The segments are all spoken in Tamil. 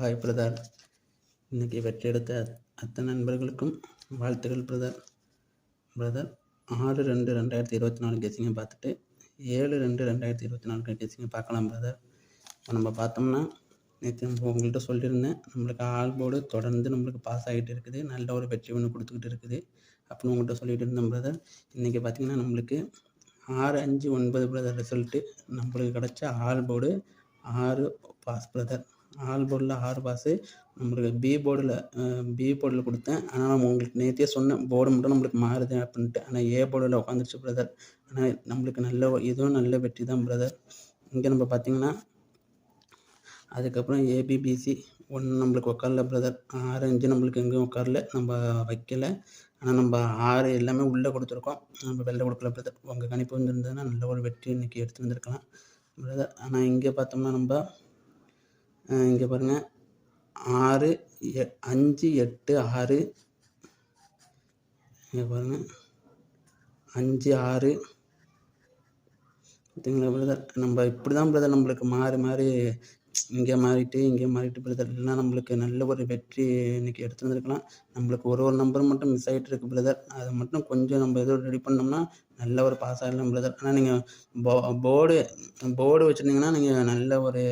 Hi brother. இன்றைக்கி வெற்றியெடுத்த அத்தனை நண்பர்களுக்கும் வாழ்த்துக்கள் பிரதர். பிரதர் ஆறு ரெண்டு ரெண்டாயிரத்தி இருபத்தி நாலு கேசிங்க பார்த்துட்டு ஏழு ரெண்டு ரெண்டாயிரத்தி இருபத்தி நாலு கேசிங்க பார்க்கலாம் பிரதர். இப்போ நம்ம பார்த்தோம்னா நேற்று உங்கள்கிட்ட சொல்லியிருந்தேன் நம்மளுக்கு ஆல் போர்டு தொடர்ந்து நம்மளுக்கு பாஸ் ஆகிட்டு இருக்குது நல்ல ஒரு வெற்றி ஒன்று கொடுத்துக்கிட்டு இருக்குது அப்படின்னு உங்கள்கிட்ட சொல்லிட்டு இருந்தேன் பிரதர். இன்றைக்கி பார்த்திங்கன்னா நம்மளுக்கு ஆறு அஞ்சு ஒன்பது பிரதர் ரிசல்ட்டு நம்மளுக்கு கிடச்ச ஆல் போர்டு ஆறு பாஸ் பிரதர். ஆல் போர்டில் ஆறு பாஸு. நம்மளுக்கு பி போர்டில் பி போர்டில் கொடுத்தேன். ஆனால் நம்ம உங்களுக்கு நேற்றே சொன்னேன் போர்டு மட்டும் நம்மளுக்கு மாறுது அப்படின்ட்டு. ஆனால் ஏ போர்டில் உட்காந்துருச்சு பிரதர் ஆனால் நம்மளுக்கு நல்ல இதுவும் நல்ல வெற்றி தான் பிரதர் இங்கே நம்ம பார்த்திங்கன்னா அதுக்கப்புறம் ஏபிபிசி ஒன்று நம்மளுக்கு உட்காரல பிரதர் ஆறு நம்மளுக்கு எங்கேயும் உட்காரல நம்ம வைக்கல. ஆனால் நம்ம ஆறு எல்லாமே உள்ளே கொடுத்துருக்கோம். நம்ம வெளில கொடுக்கல பிரதர் உங்கள் கணிப்பு வந்துருந்ததுன்னா நல்ல ஒரு வெற்றி இன்றைக்கி எடுத்து வந்திருக்கலாம் பிரதர் ஆனால் இங்கே பார்த்தோம்னா நம்ம இங்கே பாருங்கள் ஆறு எ அஞ்சு எட்டு ஆறு. இங்கே பாருங்கள் அஞ்சு ஆறு. பார்த்தீங்களா பிரதர் நம்ம இப்படி தான் பிரதர் நம்மளுக்கு மாறி மாறி இங்கே மாறிட்டு இங்கே மாறிட்டு பிரதர் இல்லைனா நம்மளுக்கு நல்ல ஒரு வெற்றி இன்றைக்கி எடுத்து வந்திருக்கலாம். நம்மளுக்கு ஒரு ஒரு நம்பர் மட்டும் மிஸ் ஆகிட்டு இருக்கு பிரதர் அதை மட்டும் கொஞ்சம் நம்ம எதோ ரெடி பண்ணோம்னா நல்ல ஒரு பாஸ் ஆகிடலாம் பிரதர் ஆனால் நீங்கள் போ போர்டு போர்டு வச்சுருந்தீங்கன்னா நீங்கள் நல்ல ஒரு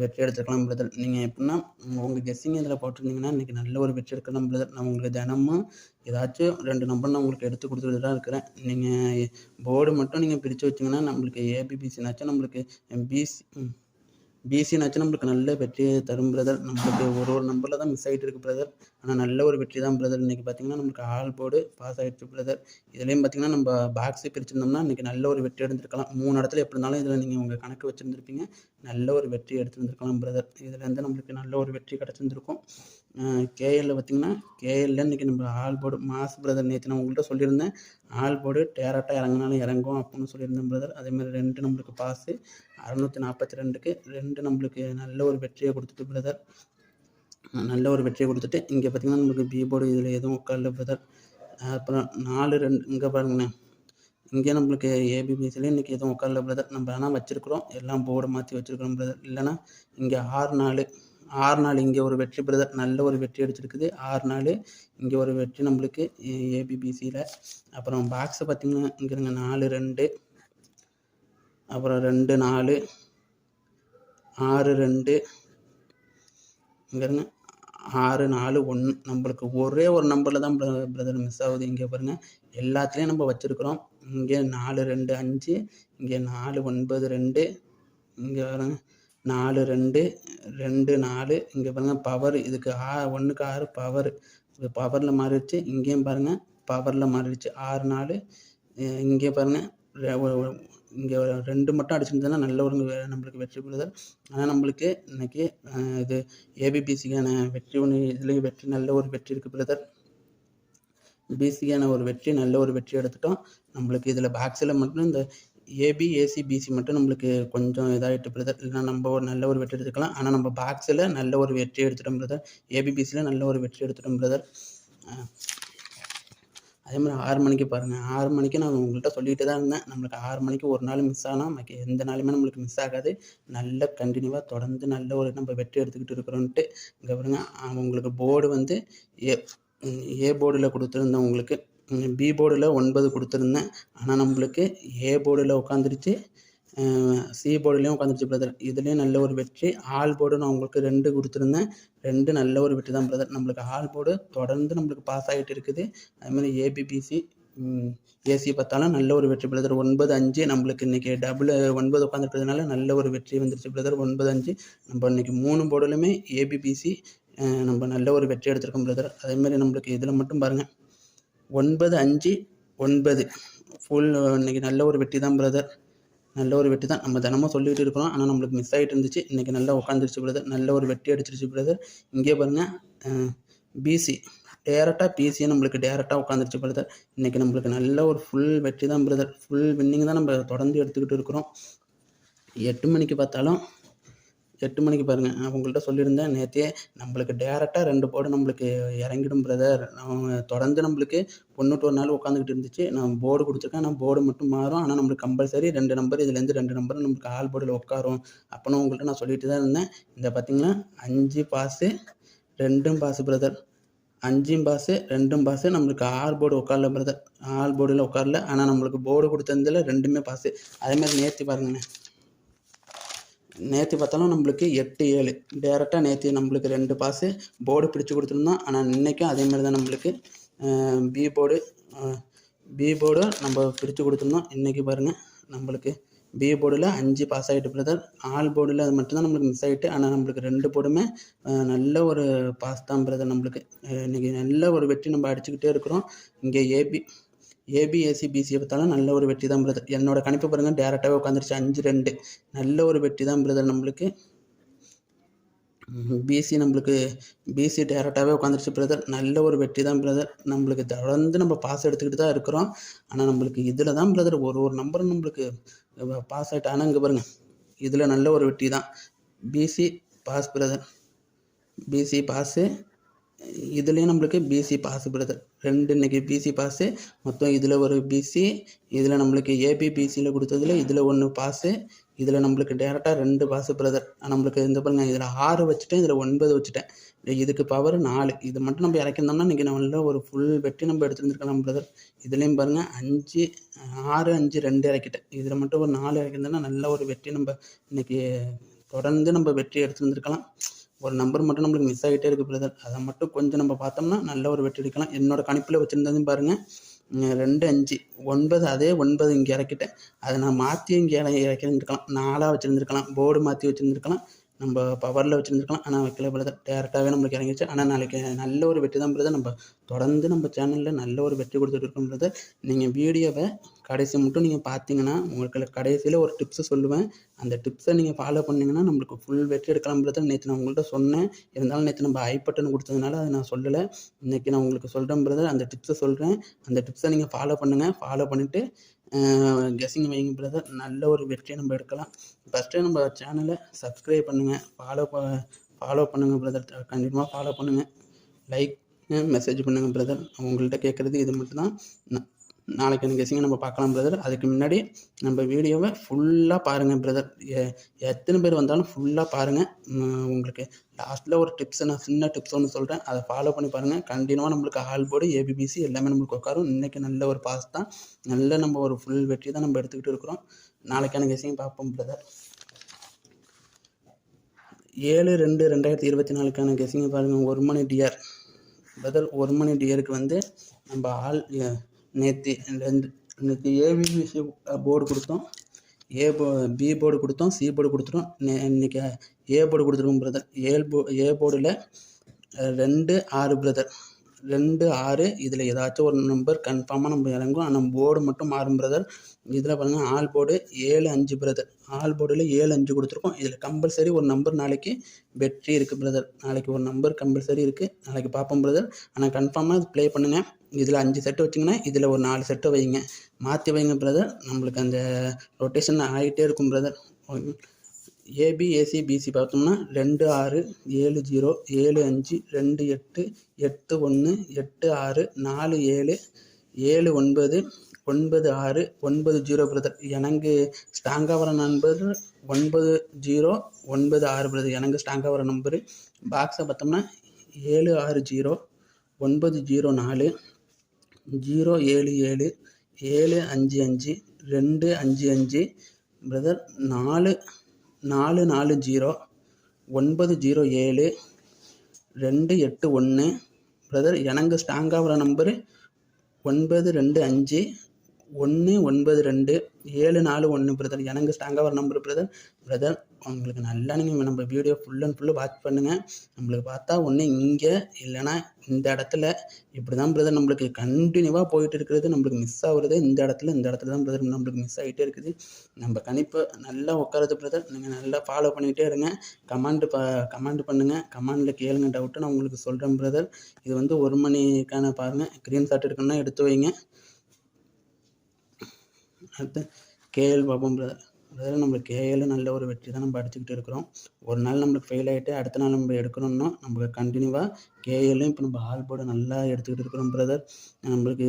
வெற்றி எடுத்துருக்கலாம் பிரதர் நீங்கள் எப்படின்னா உங்கள் கெஸ்ஸிங் இதில் போட்டிருந்தீங்கன்னா இன்றைக்கி நல்ல ஒரு வெற்றி எடுக்கலாம் பிரதர் நான் உங்களுக்கு தினமும் ஏதாச்சும் ரெண்டு நம்பர் நான் உங்களுக்கு எடுத்து கொடுத்துட்டு தான் இருக்கிறேன். நீங்கள் போர்டு மட்டும் நீங்கள் பிரித்து வச்சிங்கன்னா நம்மளுக்கு ஏபிபிசினாச்சும் நம்மளுக்கு பிசி பிசினாச்சும் நம்மளுக்கு நல்ல வெற்றியை தரும் பிரதர் நம்மளுக்கு ஒரு ஒரு நம்பரில் தான் மிஸ் ஆகிட்டு இருக்குது பிரதர் ஆனால் நல்ல ஒரு வெற்றி தான் பிரதர் இன்றைக்கி பார்த்திங்கன்னா நம்மளுக்கு ஆல் போர்டு பாஸ் ஆகிடுச்சு பிரதர் இதுலேயும் பார்த்திங்கன்னா நம்ம பாக்ஸு பிரிச்சிருந்தோம்னா இன்றைக்கி நல்ல ஒரு வெற்றி எடுத்துருக்கலாம். மூணு இடத்துல எப்படி இருந்தாலும் இதில் நீங்கள் உங்கள் கணக்கு வச்சுருந்துருப்பீங்க. நல்ல ஒரு வெற்றி எடுத்துருந்துருக்கலாம் பிரதர் இதுலேருந்து நம்மளுக்கு நல்ல ஒரு வெற்றி கிடச்சிருந்துருக்கும். கேஎல்ல பார்த்திங்கன்னா கேஎல்ல இன்றைக்கி நம்ம ஆல் போர்டு மாஸ் பிரதர் நேற்று நான் உங்கள்கிட்ட சொல்லியிருந்தேன். ஆல் போர்டு டேரக்டாக இறங்கினாலும் இறங்கும் அப்படின்னு சொல்லியிருந்தேன் பிரதர் அதேமாதிரி ரெண்டு நம்மளுக்கு பாஸு அறநூற்றி நாற்பத்தி ரெண்டுக்கு ரெண்டு நம்மளுக்கு நல்ல ஒரு வெற்றியை கொடுத்துட்டு பிரதர் நல்ல ஒரு வெற்றியை கொடுத்துட்டு இங்கே பார்த்திங்கன்னா நம்மளுக்கு பி போர்டு இதில் எதுவும் உட்காரல பிரதர் அப்புறம் நாலு ரெண்டு இங்கே பாருங்கண்ணே இங்கே நம்மளுக்கு ஏபிபிசியில் இன்றைக்கி எதுவும் உட்காரல பிரதர் நம்ம ஆனால் வச்சுருக்குறோம். எல்லாம் போர்டு மாற்றி வச்சுருக்கிறோம் பிரதர் இல்லைனா இங்கே ஆறு நாலு ஆறு நாள் இங்கே ஒரு வெற்றி பிரதர் நல்ல ஒரு வெற்றி அடிச்சிருக்குது. ஆறு நாள் இங்கே ஒரு வெற்றி நம்மளுக்கு ஏபிபிசியில் அப்புறம் பாக்ஸை பார்த்திங்கன்னா இங்கே நாலு ரெண்டு அப்புறம் ரெண்டு நாலு ஆறு ரெண்டு. இங்கேருங்க ஆறு நாலு ஒன்று நம்மளுக்கு ஒரே ஒரு நம்பரில் தான் பிரதர் மிஸ் ஆகுது. இங்கே பாருங்கள் எல்லாத்துலேயும் நம்ம வச்சுருக்குறோம். இங்கே நாலு ரெண்டு அஞ்சு. இங்கே நாலு ஒன்பது ரெண்டு. இங்கே பாருங்க. நாலு ரெண்டு ரெண்டு நாலு. இங்கே பாருங்கள் பவர் இதுக்கு ஆ ஒன்றுக்கு ஆறு பவர் இது பவரில் மாறிடுச்சு. இங்கேயும் பாருங்கள் பவரில் மாறிடுச்சு. ஆறு நாலு. இங்கே பாருங்கள் இங்கே ரெண்டு மட்டும் அடிச்சிருந்ததுன்னா நல்ல ஒரு நம்மளுக்கு வெற்றி பெறுதல். ஆனால் நம்மளுக்கு இன்றைக்கி இது ஏபிபிசிக்கான வெற்றி ஒன்று இதுலேயும் வெற்றி நல்ல ஒரு வெற்றி இருக்குது பிரதர் பிசிக்கான ஒரு வெற்றி நல்ல ஒரு வெற்றி எடுத்துட்டோம். நம்மளுக்கு இதில் பாக்ஸில் மட்டும் இந்த ஏபி ஏசி பிசி மட்டும் நம்மளுக்கு கொஞ்சம் இதாகிட்டு பிரதர் இல்லைனா நம்ம ஒரு நல்ல ஒரு வெற்றி எடுத்துக்கலாம். ஆனால் நம்ம பாக்ஸில் நல்ல ஒரு வெற்றி எடுத்துட்டோம் பிரதர் ஏபிபிசியில் நல்ல ஒரு வெற்றி எடுத்துட்டோம் பிரதர் அதே மாதிரி ஆறு மணிக்கு பாருங்கள் ஆறு மணிக்கு நான் உங்கள்கிட்ட சொல்லிகிட்டு தான் இருந்தேன். நம்மளுக்கு ஆறு மணிக்கு ஒரு நாள் மிஸ் ஆனால் நமக்கு எந்த நாளுமே நம்மளுக்கு மிஸ் ஆகாது. நல்ல கண்டினியூவாக தொடர்ந்து நல்ல ஒரு நம்ம வெற்றி எடுத்துக்கிட்டு இருக்கிறோன்ட்டு இங்கே பாருங்க. உங்களுக்கு போர்டு வந்து ஏ ஏ போர்டில் கொடுத்துருந்தேன் உங்களுக்கு. பி போர்டில் ஒன்பது கொடுத்துருந்தேன். ஆனால் நம்மளுக்கு ஏ போர்டில் உட்காந்துருச்சு சி போர்டுலேயும் உட்காந்துருச்சு பிரதர் இதுலேயும் நல்ல ஒரு வெற்றி. ஆல் போர்டு நான் உங்களுக்கு ரெண்டு கொடுத்துருந்தேன். ரெண்டு நல்ல ஒரு வெற்றி தான் பிரதர் நம்மளுக்கு ஆல் போர்டு தொடர்ந்து நம்மளுக்கு பாஸ் ஆகிட்டு இருக்குது. அதுமாதிரி ஏபிபிசி ஏசி பார்த்தாலும் நல்ல ஒரு வெற்றி பிரதர் ஒன்பது அஞ்சு நம்மளுக்கு இன்றைக்கி டபுள் ஒன்பது உட்காந்துருக்கிறதுனால நல்ல ஒரு வெற்றி வந்துருச்சு பிரதர் ஒன்பது அஞ்சு. நம்ம இன்றைக்கி மூணு போர்டுலையுமே ஏபிபிசி நம்ம நல்ல ஒரு வெற்றி எடுத்திருக்கோம் பிரதர் அதேமாதிரி நம்மளுக்கு இதில் மட்டும் பாருங்கள் ஒன்பது அஞ்சு ஒன்பது. ஃபுல் இன்றைக்கி நல்ல ஒரு வெற்றி தான் பிரதர் நல்ல ஒரு வெற்றி தான் நம்ம தினமும் சொல்லிகிட்டு இருக்கிறோம். ஆனால் நம்மளுக்கு மிஸ் ஆகிட்டு இருந்துச்சு. இன்றைக்கி நல்லா உட்காந்துருச்சு பிரதர் நல்ல ஒரு வெட்டி அடிச்சிருச்சு பிரதர் இங்கே பாருங்கள் பிசி டேரெக்டாக பிசியை நம்மளுக்கு டேரெக்டாக உட்காந்துருச்சு பிரதர் இன்றைக்கி நம்மளுக்கு நல்ல ஒரு ஃபுல் வெற்றி தான் பிரதர் ஃபுல் வின்னிங் தான் நம்ம தொடர்ந்து எடுத்துக்கிட்டு இருக்கிறோம். எட்டு மணிக்கு பார்த்தாலும் எட்டு மணிக்கு பாருங்கள் நான் உங்கள்கிட்ட சொல்லியிருந்தேன். நேற்றே நம்மளுக்கு டேரெக்டாக ரெண்டு போர்டு நம்மளுக்கு இறங்கிடும் பிரதர் அவங்க தொடர்ந்து நம்மளுக்கு பொண்ணுட்டு ஒரு நாள் உட்காந்துக்கிட்டு இருந்துச்சு. நான் போர்டு கொடுத்துருக்கேன். ஆனால் போர்டு மட்டும் மாறும். ஆனால் நம்மளுக்கு கம்பல்சரி ரெண்டு நம்பர் இதுலேருந்து ரெண்டு நம்பர் நம்மளுக்கு ஆல் போர்டில் உட்காரும். அப்போன்னு உங்கள்கிட்ட நான் சொல்லிட்டு தான் இருந்தேன். இந்த பார்த்தீங்கன்னா அஞ்சு பாஸு ரெண்டும் பாஸு பிரதர் அஞ்சும் பாஸு ரெண்டும் பாஸு நம்மளுக்கு ஆறு போர்டு உட்காரல பிரதர் ஆல் போர்டில் உட்காரல. ஆனால் நம்மளுக்கு போர்டு கொடுத்ததில் ரெண்டுமே பாஸு அதேமாதிரி நேற்று பாருங்கண்ணே நேற்று பார்த்தாலும் நம்மளுக்கு எட்டு ஏழு. டேரெக்டாக நேற்று நம்மளுக்கு ரெண்டு பாஸு போர்டு பிடிச்சி கொடுத்துருந்தோம். ஆனால் இன்றைக்கும் அதே மாதிரி தான் நம்மளுக்கு பி போர்டு பி போர்டு நம்ம பிரித்து கொடுத்துருந்தோம். இன்றைக்கி பாருங்கள் நம்மளுக்கு பி போர்டில் அஞ்சு பாஸ் ஆகிட்டு பிரதர் ஆல் போர்டில் அது மட்டும்தான் நம்மளுக்கு மிஸ் ஆகிட்டு ஆனால் நம்மளுக்கு ரெண்டு போர்டுமே நல்ல ஒரு பாஸ் தான் பிரதர் நம்மளுக்கு. இன்றைக்கி நல்ல ஒரு வெற்றி நம்ம அடிச்சுக்கிட்டே இருக்கிறோம். இங்கே ஏபி ஏபிஎஸ்சி பிசியை பார்த்தாலும் நல்ல ஒரு வெற்றி தான் பிரதர். என்னோட கணிப்பு பாருங்கள் டேரெக்டாகவே உட்காந்துருச்சு அஞ்சு ரெண்டு. நல்ல ஒரு வெற்றி தான் பிரதர் நம்மளுக்கு. பிசி நம்மளுக்கு பிசி டேரெக்டாகவே உட்காந்துருச்சு பிரதர். நல்ல ஒரு வெற்றி தான் பிரதர். நம்மளுக்கு தொடர்ந்து நம்ம பாஸ் எடுத்துக்கிட்டு தான் இருக்கிறோம். ஆனால் நம்மளுக்கு இதில் தான் பிரதர் ஒரு ஒரு நம்பரும் நம்மளுக்கு பாஸ் ஆகிட்டு ஆனால் இங்கே பாருங்கள் இதில் நல்ல ஒரு வெற்றி தான். BC pass brother. BC pass இதுலேயும் நம்மளுக்கு பிசி பாஸ் பிரதர் ரெண்டு இன்னைக்கு பிசி பாஸு மொத்தம் இதில் ஒரு பிசி இதில் நம்மளுக்கு ஏபி பிசியில் கொடுத்ததுல இதில் ஒன்று பாஸு இதில் நம்மளுக்கு டேரெக்டாக ரெண்டு பாஸு பிரதர் நம்மளுக்கு இந்த பாருங்க இதில் ஆறு வச்சுட்டேன் இதில் ஒன்பது வச்சுட்டேன். இதுக்கு பவர் நாலு. இது மட்டும் நம்ம இறக்கியிருந்தோம்னா இன்றைக்கி நம்மள ஒரு ஃபுல் வெட்டி நம்ம எடுத்துருந்துருக்கலாம் பிரதர் இதுலேயும் பாருங்கள் அஞ்சு ஆறு அஞ்சு ரெண்டு இறக்கிட்டேன். இதில் மட்டும் ஒரு நாலு இறக்கியிருந்தோம்னா நல்ல ஒரு வெட்டி நம்ம இன்றைக்கி தொடர்ந்து நம்ம வெற்றி எடுத்துருந்துருக்கலாம். ஒரு நம்பர் மட்டும் நம்மளுக்கு மிஸ் ஆகிட்டே இருக்குது பிரதர் அதை மட்டும் கொஞ்சம் நம்ம பார்த்தோம்னா நல்ல ஒரு வெற்றி எடுக்கலாம். என்னோட கணிப்பில் வச்சுருந்ததும் பாருங்கள் ரெண்டு அஞ்சு ஒன்பது அதே ஒன்பது இங்கே இறக்கிட்டேன் அதை நான் மாற்றி இங்கே இற இறக்கிருந்துருக்கலாம் நாலாக வச்சுருந்துருக்கலாம். போர்டு மாற்றி வச்சுருந்துருக்கலாம். நம்ம பவரில் வச்சுருந்துருக்கலாம். ஆனால் வைக்கல பிரதர் டேரெக்டாகவே நம்மளுக்கு இறங்கிடுச்சு ஆனால் நாளைக்கு நல்ல ஒரு வெற்றி தான் பிரதர் நம்ம தொடர்ந்து நம்ம சேனலில் நல்ல ஒரு வெற்றி கொடுத்துட்டு இருக்கோம் நீங்கள் வீடியோவை கடைசி மட்டும் நீங்கள் பார்த்தீங்கன்னா உங்களுக்கு கடைசியில் ஒரு டிப்ஸை சொல்லுவேன். அந்த டிப்ஸை நீங்கள் ஃபாலோ பண்ணிங்கன்னா நம்மளுக்கு ஃபுல் வெற்றி எடுக்கலாம் நேற்று நான் உங்கள்கிட்ட சொன்னேன். இருந்தாலும் நேற்று நம்ம ஐ பட்டன் கொடுத்ததுனால அதை நான் சொல்லலை. இன்றைக்கி நான் உங்களுக்கு சொல்கிறேன் பிரதர் அந்த டிப்ஸை சொல்கிறேன் அந்த டிப்ஸை நீங்கள் ஃபாலோ பண்ணுங்கள் ஃபாலோ பண்ணிவிட்டு கெஸிங் வைங்க பிரதர் நல்ல ஒரு வெற்றியை நம்ம எடுக்கலாம். ஃபஸ்ட்டு நம்ம சேனலை சப்ஸ்கிரைப் பண்ணுங்கள் ஃபாலோ ஃபாலோ பண்ணுங்கள் பிரதர் கண்டிப்பாக ஃபாலோ பண்ணுங்கள் லைக் மெசேஜ் பண்ணுங்கள் பிரதர் உங்கள்கிட்ட கேட்குறது இது மட்டும்தான். நாளைக்கு எனக்கு கெஸிங்கை நம்ம பார்க்கலாம் பிரதர் அதுக்கு முன்னாடி நம்ம வீடியோவை ஃபுல்லாக பாருங்கள் பிரதர் எத்தனை பேர் வந்தாலும் ஃபுல்லாக பாருங்கள் உங்களுக்கு லாஸ்ட்டில் ஒரு டிப்ஸ் நான் சின்ன டிப்ஸ் ஒன்று சொல்கிறேன் அதை ஃபாலோ பண்ணி பாருங்கள் கண்டினியூவாக நம்மளுக்கு ஆல் போர்டு ஏபிபிசி எல்லாமே நம்மளுக்கு உட்காரும். இன்றைக்கி நல்ல ஒரு பாஸ் தான். நல்ல நம்ம ஒரு ஃபுல் வெற்றி தான் நம்ம எடுத்துக்கிட்டு இருக்கிறோம். நாளைக்கான கெஸிங் பார்ப்போம் பிரதர் ஏழு ரெண்டு ரெண்டாயிரத்தி இருபத்தி நாலுக்கான கெஸிங்கை பாருங்கள் ஒரு மணி டிஆர் பதில் ஒரு மணி டியருக்கு வந்து நம்ம ஆல் நேற்று ரெண்டு நேற்று ஏபிபிசி போர்டு கொடுத்தோம். ஏ போ பி போர்டு கொடுத்தோம் சி போர்டு கொடுத்துட்டோம். நே- இன்னைக்கு ஏ போர்டு கொடுத்துருக்கோம் பிரதர் ஏ போ ஏ போர்டில் ரெண்டு ஆறு பிரதர் ரெண்டு ஆறு இதில் ஏதாச்சும் ஒரு நம்பர் கன்ஃபார்மாக நம்ம இறங்கும் ஆனால் போர்டு மட்டும் மாறும் பிரதர் இதில் பாருங்கள் ஆல் போர்டு ஏழு அஞ்சு பிரதர் ஆல் போர்டில் ஏழு அஞ்சு கொடுத்துருக்கோம். இதில் கம்பல்சரி ஒரு நம்பர் நாளைக்கு வெற்றி இருக்குது பிரதர் நாளைக்கு ஒரு நம்பர் கம்பல்சரி இருக்குது நாளைக்கு பார்ப்போம் பிரதர் ஆனால் கன்ஃபார்மாக இது ப்ளே பண்ணுங்கள் இதில் அஞ்சு செட்டு வச்சிங்கன்னா இதில் ஒரு நாலு செட்டை வைங்க. மாற்றி வைங்க பிரதர் நம்மளுக்கு அந்த ரொட்டேஷன் ஆகிட்டே இருக்கும் பிரதர் ஏபிஏசி பிசி பார்த்தோம்னா ரெண்டு ஆறு ஏழு ஜீரோ ஏழு அஞ்சு ரெண்டு எட்டு எட்டு ஒன்று எட்டு ஆறு நாலு ஏழு ஏழு ஒன்பது ஒன்பது ஆறு ஒன்பது ஜீரோ பிரதர் எனக்கு ஸ்ட்ராங்காக வர நம்பர் ஒன்பது ஜீரோ ஒன்பது ஆறு பிரதர் எனக்கு ஸ்ட்ராங்காக வர நம்பரு பாக்ஸை பார்த்தோம்னா ஏழு ஆறு ஜீரோ ஒன்பது ஜீரோ நாலு ஜீரோ ஏழு ஏழு ஏழு அஞ்சு அஞ்சு ரெண்டு அஞ்சு அஞ்சு பிரதர் நாலு நாலு நாலு ஜீரோ ஒன்பது ஜீரோ ஏழு ரெண்டு எட்டு ஒன்று பிரதர் எனக்கு ஸ்ட்ராங்காக வர நம்பரு ஒன்பது ரெண்டு அஞ்சு ஒன்று ஒன்பது ரெண்டு ஏழு நாலு ஒன்று பிரதர் எனக்கு ஸ்ட்ராங்காக வர நம்பர் பிரதர் பிரதர் உங்களுக்கு நல்லா நீங்கள் நம்ம video full and full watch பண்ணுங்கள் நம்மளுக்கு பார்த்தா ஒன்று இங்கே இல்லைன்னா இந்த இடத்துல இப்படி தான் பிரதர் நம்மளுக்கு கண்டினியூவாக போயிட்டு இருக்கிறது நம்மளுக்கு மிஸ் ஆகுறது இந்த இடத்துல இந்த இடத்துல தான் பிரதர் நம்மளுக்கு மிஸ் ஆகிட்டே இருக்குது. நம்ம கணிப்பு நல்லா உட்காருது பிரதர் நீங்கள் நல்லா ஃபாலோ பண்ணிகிட்டே இருங்க. கமாண்டு ப கமாண்ட் பண்ணுங்கள் கமாண்டில் கேளுங்க டவுட்டு நான் உங்களுக்கு சொல்கிறேன் பிரதர் இது வந்து ஒரு மணிக்கான பாருங்கள் க்ரீன் ஷாட் எடுக்கணும்னா எடுத்து வைங்க. அடுத்து கேஎல் பார்ப்போம் பிரதர் அதில் நம்மளுக்கு கேஏல நல்ல ஒரு வெற்றி தான் நம்ம அடிச்சுக்கிட்டு இருக்கிறோம். ஒரு நாள் நம்மளுக்கு ஃபெயில் ஆகிட்டு அடுத்த நாள் நம்ம எடுக்கணும்னா நம்மளுக்கு கண்டினியூவாக கேஎல்லும் இப்போ நம்ம ஆல் போர்டு நல்லா எடுத்துக்கிட்டு இருக்கிறோம் பிரதர் நம்மளுக்கு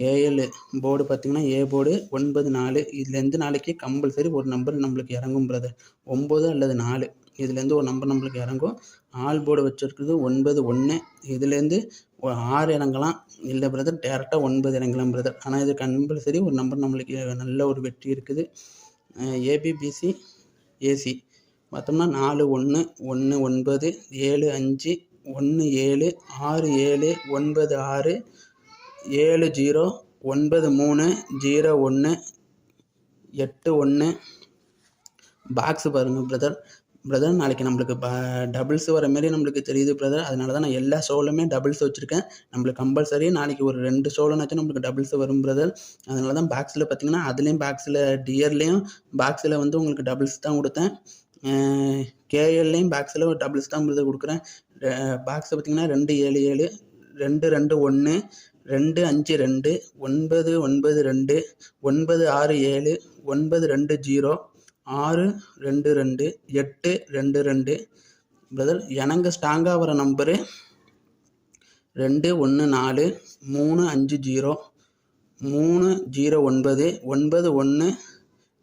கேஎல் போர்டு பார்த்திங்கன்னா ஏ போர்டு ஒன்பது நாலு. இதுலேருந்து நாளைக்கு கம்பல்சரி ஒரு நம்பர் நம்மளுக்கு இறங்கும் பிரதர் ஒம்பது அல்லது நாலு. இதுலேருந்து ஒரு நம்பர் நம்மளுக்கு இறங்கும். ஆல் போர்டு வச்சுருக்குறது ஒன்பது ஒன்று இதுலேருந்து ஒரு ஆறு இறங்கலாம். இல்லை பிரதர் டேரெக்டாக ஒன்பது இறங்கலாம் பிரதர் ஆனால் இது கம்பல்சரி ஒரு நம்பர் நம்மளுக்கு நல்ல ஒரு வெற்றி இருக்குது. AB BC AC. பார்த்தோம்னா நாலு ஒன்று ஒன்று ஒன்பது ஏழு அஞ்சு ஒன்று ஏழு ஆறு ஏழு ஒன்பது ஆறு ஏழு ஜீரோ ஒன்பது மூணு ஜீரோ ஒன்று எட்டு ஒன்று பாக்ஸு பாருங்கள் பிரதர். பிரதர் நாளைக்கு நம்மளுக்கு ப டபுள்ஸ் வர மாரி நம்மளுக்கு தெரியுது பிரதர் அதனால தான் நான் எல்லா ஷோலுமே டபுள்ஸ் வச்சுருக்கேன். நம்மளுக்கு கம்பல்சரி நாளைக்கு ஒரு ரெண்டு ஷோலுனாச்சும் நம்மளுக்கு டபுள்ஸ் வரும் பிரதர் அதனால தான் பாக்ஸில் பார்த்தீங்கன்னா அதுலேயும் பாக்ஸில் டியர்லேயும் பாக்ஸில் வந்து உங்களுக்கு டபுள்ஸ் தான் கொடுத்தேன். கேஎல்லையும் பாக்ஸில் ஒரு டபுள்ஸ் தான் பிரதர் கொடுக்குறேன். பாக்ஸை பார்த்தீங்கன்னா ரெண்டு ஏழு ஏழு ரெண்டு ரெண்டு ஒன்று ரெண்டு அஞ்சு ரெண்டு ஒன்பது ஒன்பது ரெண்டு ஒன்பது ஆறு ஏழு ஒன்பது ரெண்டு ஜீரோ ஆறு ரெண்டு ரெண்டு எட்டு ரெண்டு ரெண்டு. பிரதர் எனக்கு ஸ்ட்ராங்காக வர நம்பரு ரெண்டு ஒன்று நாலு மூணு அஞ்சு ஜீரோ மூணு ஜீரோ ஒன்பது ஒன்பது ஒன்று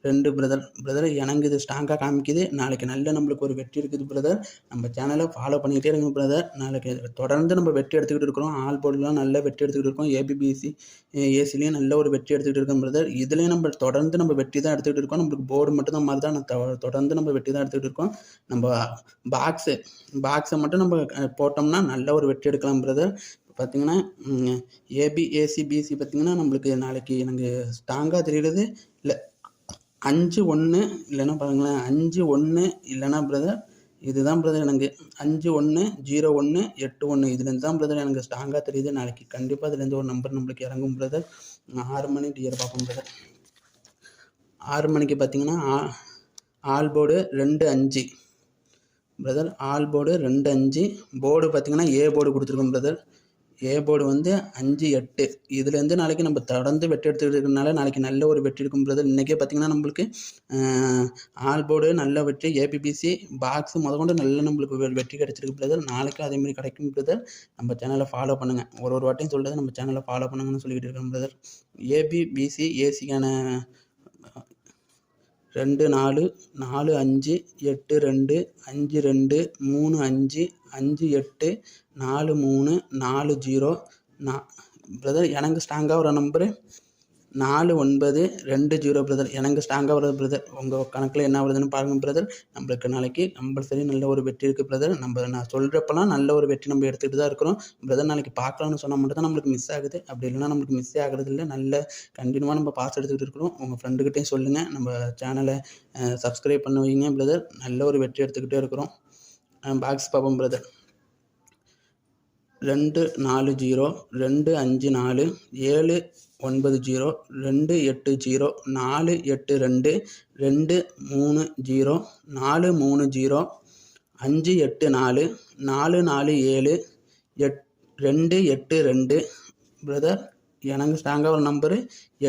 ரெண்டு பிரதர் பிரதர் எனக்கு இது ஸ்ட்ராங்காக காமிக்குது. நாளைக்கு நல்ல நம்மளுக்கு ஒரு வெற்றி இருக்குது பிரதர் நம்ம சேனலை ஃபாலோ பண்ணிக்கிட்டே இருங்க பிரதர் நாளைக்கு தொடர்ந்து நம்ம வெற்றி எடுத்துக்கிட்டு இருக்கிறோம். ஆல் போர்டுலாம் நல்ல வெற்றி எடுத்துக்கிட்டு இருக்கோம். ஏபிபிசி ஏசிலையும் நல்ல ஒரு வெற்றி எடுத்துக்கிட்டு இருக்கோம் பிரதர் இதுலேயும் நம்ம தொடர்ந்து நம்ம வெற்றி தான் எடுத்துக்கிட்டு இருக்கோம். நம்மளுக்கு போர்டு மட்டும் தான் மாதிரி தான் நான் தொடர்ந்து நம்ம வெற்றி தான் எடுத்துக்கிட்டு இருக்கோம். நம்ம பாக்ஸு பாக்ஸை மட்டும் நம்ம போட்டோம்னா நல்ல ஒரு வெற்றி எடுக்கலாம் பிரதர் பார்த்தீங்கன்னா ஏபி ஏசி பார்த்தீங்கன்னா நம்மளுக்கு நாளைக்கு எனக்கு ஸ்ட்ராங்காக தெரியுறது இல்லை அஞ்சு ஒன்று இல்லைன்னா பாருங்களேன் அஞ்சு ஒன்று இல்லைன்னா பிரதர் இதுதான் பிரதர் எனக்கு. அஞ்சு ஒன்று ஜீரோ ஒன்று எட்டு ஒன்று இதுலேருந்து தான் பிரதர் எனக்கு ஸ்ட்ராங்காக தெரியுது. நாளைக்கு கண்டிப்பாக இதுலேருந்து ஒரு நம்பர் நம்மளுக்கு இறங்கும் பிரதர் ஆறு மணி டியர் பார்ப்போம் பிரதர் ஆறு மணிக்கு பார்த்தீங்கன்னா ஆல் போர்டு ரெண்டு அஞ்சு. பிரதர் ஆல் போர்டு ரெண்டு அஞ்சு. போர்டு பார்த்தீங்கன்னா ஏ போர்டு கொடுத்துருக்கோம் பிரதர் ஏ போர்டு வந்து அஞ்சு எட்டு. இதுலேருந்து நாளைக்கு நம்ம தொடர்ந்து வெற்றி எடுத்துக்கிட்டு இருக்கிறனால நாளைக்கு நல்ல ஒரு வெற்றி இருக்கும் பிரதர். இன்றைக்கே பார்த்திங்கன்னா நம்மளுக்கு ஆல் போர்டு நல்ல வெற்றி ஏபிபிசி பாக்ஸ் முதக்கொண்டு நல்ல நம்மளுக்கு வெற்றி கிடச்சிருக்கு பிரதர். நாளைக்கும் அதேமாதிரி கிடைக்கும் பிரதர். நம்ம சேனலை ஃபாலோ பண்ணுங்கள் ஒரு ஒரு வாட்டியும் சொல்கிறது நம்ம சேனலை ஃபாலோ பண்ணுங்கன்னு சொல்லிக்கிட்டு இருக்கோம் பிரதர். ஏபிபிசி ஏசிக்கான ரெண்டு நாலு நாலு அஞ்சு எட்டு ரெண்டு அஞ்சு ரெண்டு மூணு அஞ்சு அஞ்சு எட்டு நாலு மூணு நாலு ஜீரோ நான் பிரதர் எனக்கு ஸ்ட்ராங்காக ஒரு நம்பரு நாலு ஒன்பது ரெண்டு ஜீரோ பிரதர். எனக்கு ஸ்ட்ராங்காக வருது பிரதர். உங்கள் கணக்கில் என்ன வருதுன்னு பாருங்கள் பிரதர். நம்மளுக்கு நாளைக்கு கம்பல்சரி நல்ல ஒரு வெற்றி இருக்குது பிரதர். நம்ம நான் சொல்கிறப்பெல்லாம் நல்ல ஒரு வெற்றி நம்ம எடுத்துகிட்டு தான் இருக்கிறோம். பிரதர் நாளைக்கு பார்க்கலாம்னு சொன்னால் மட்டும் தான் நம்மளுக்கு மிஸ் ஆகுது. அப்படி இல்லைனா நம்மளுக்கு மிஸ் ஆகிறது இல்லை. நல்ல கண்டினியூவாக நம்ம பாஸ் எடுத்துக்கிட்டு இருக்கிறோம். உங்கள் ஃப்ரெண்டுக்கிட்டே சொல்லுங்கள் நம்ம சேனலை சப்ஸ்கிரைப் பண்ண வைங்க பிரதர் நல்ல ஒரு வெற்றி எடுத்துக்கிட்டே இருக்கிறோம். பாக்ஸ் பார்ப்போம் பிரதர் ரெண்டு நாலு ஜீரோ ரெண்டு அஞ்சு நாலு ஏழு ஒன்பது ஜீரோ ரெண்டு எட்டு ஜீரோ நாலு எட்டு ரெண்டு ரெண்டு மூணு ஜீரோ நாலு மூணு ஜீரோ அஞ்சு எட்டு நாலு நாலு நாலு ஏழு எட் ரெண்டு எட்டு ரெண்டு. பிரதர் எனக்கு ஸ்ட்ராங்காக ஒரு நம்பரு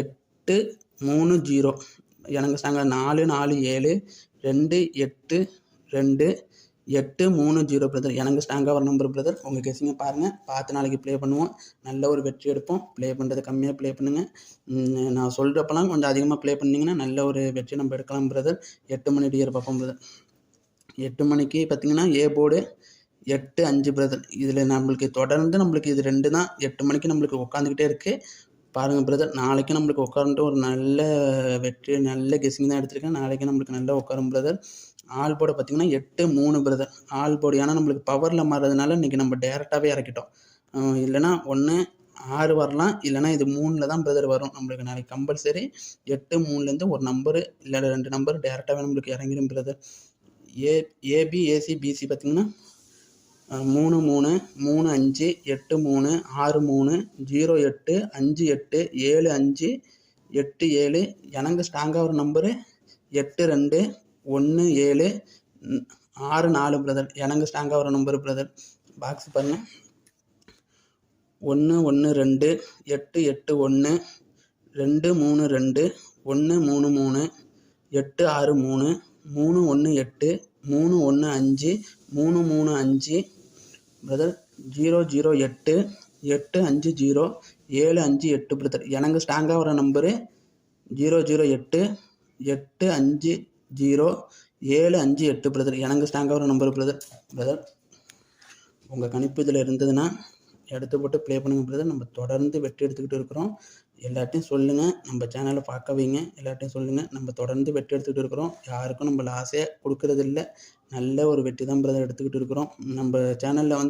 எட்டு மூணு ஜீரோ. எனக்கு ஸ்ட்ராங்காக நாலு நாலு ஏழு ரெண்டு எட்டு ரெண்டு எட்டு மூணு ஜீரோ பிரதர். எனக்கு ஸ்ட்ராங்காக வர நம்பர் பிரதர். உங்கள் கெஸிங்க பாருங்கள் பார்த்து நாளைக்கு ப்ளே பண்ணுவோம். நல்ல ஒரு வெற்றி எடுப்போம். ப்ளே பண்ணுறது கம்மியாக ப்ளே பண்ணுங்கள் நான் சொல்கிறப்பெல்லாம் கொஞ்சம் அதிகமாக ப்ளே பண்ணிங்கன்னா நல்ல ஒரு வெற்றி நம்ம எடுக்கலாம் பிரதர். எட்டு மணி டியர் பார்ப்போம் பிரதர். எட்டு மணிக்கு பார்த்தீங்கன்னா ஏ போர்டு எட்டு அஞ்சு பிரதர். இதில் நம்மளுக்கு தொடர்ந்து நம்மளுக்கு இது ரெண்டு தான். எட்டு மணிக்கு நம்மளுக்கு உட்காந்துக்கிட்டே இருக்குது பாருங்கள் பிரதர். நாளைக்கு நம்மளுக்கு உட்காந்துட்டு ஒரு நல்ல வெற்றி நல்ல கெஸிங் தான் எடுத்திருக்கேன். நாளைக்கு நம்மளுக்கு நல்லா உட்காரும் பிரதர். ஆல் போர்டை பார்த்திங்கன்னா எட்டு மூணு பிரதர் ஆல் போர்டு ஏன்னா நம்மளுக்கு பவரில் மாறுறதுனால இன்றைக்கி நம்ம டேரெக்டாகவே இறக்கிட்டோம். இல்லைனா ஒன்று ஆறு வரலாம். இல்லைனா இது மூணில் தான் பிரதர் வரும். நம்மளுக்கு நாளைக்கு கம்பல்சரி எட்டு மூணுலேருந்து ஒரு நம்பரு இல்லை ரெண்டு நம்பர் டேரெக்டாகவே நம்மளுக்கு இறங்கிடும் brother A AB AC BC பார்த்திங்கன்னா மூணு மூணு மூணு அஞ்சு எட்டு மூணு ஆறு மூணு ஜீரோ எட்டு அஞ்சு எட்டு ஏழு அஞ்சு எட்டு ஏழு. எனக்கு ஸ்ட்ராங்காக ஒரு நம்பரு எட்டு ரெண்டு ஒன்று ஏழு ஆறு நாலு பிரதர் எனக்கு ஸ்ட்ராங்காக வர நம்பர் பிரதர் பாக்ஸ் பாருங்கள் ஒன்று ஒன்று ரெண்டு எட்டு எட்டு ஒன்று ரெண்டு மூணு ரெண்டு ஒன்று மூணு மூணு எட்டு ஆறு மூணு மூணு ஒன்று எட்டு மூணு ஒன்று அஞ்சு மூணு மூணு அஞ்சு பிரதர் ஜீரோ ஜீரோ எட்டு எட்டு அஞ்சு ஜீரோ ஏழு அஞ்சு எட்டு பிரதர் எனக்கு ஸ்ட்ராங்காக வர நம்பரு ஜீரோ ஜீரோ எட்டு எட்டு அஞ்சு ஜீரோ ஏழு அஞ்சு எட்டு பிரதர் எனக்கு ஸ்ட்ராங்காக வர நம்பர் பிரதர் பிரதர் உங்கள் கணிப்பு இதில் இருந்ததுன்னா எடுத்து போட்டு ப்ளே பண்ணுங்கள் பிரதர் நம்ம தொடர்ந்து வெற்றி எடுத்துக்கிட்டு இருக்கிறோம். எல்லாட்டையும் சொல்லுங்கள் நம்ம சேனலை பார்க்க வைங்க. எல்லாட்டையும் சொல்லுங்கள் நம்ம தொடர்ந்து வெற்றி எடுத்துக்கிட்டு இருக்கிறோம். யாருக்கும் நம்ம லாஸே கொடுக்கறதில்ல. நல்ல ஒரு வெற்றி தான் பிரதர் எடுத்துக்கிட்டு இருக்கிறோம். நம்ம சேனலில் வந்து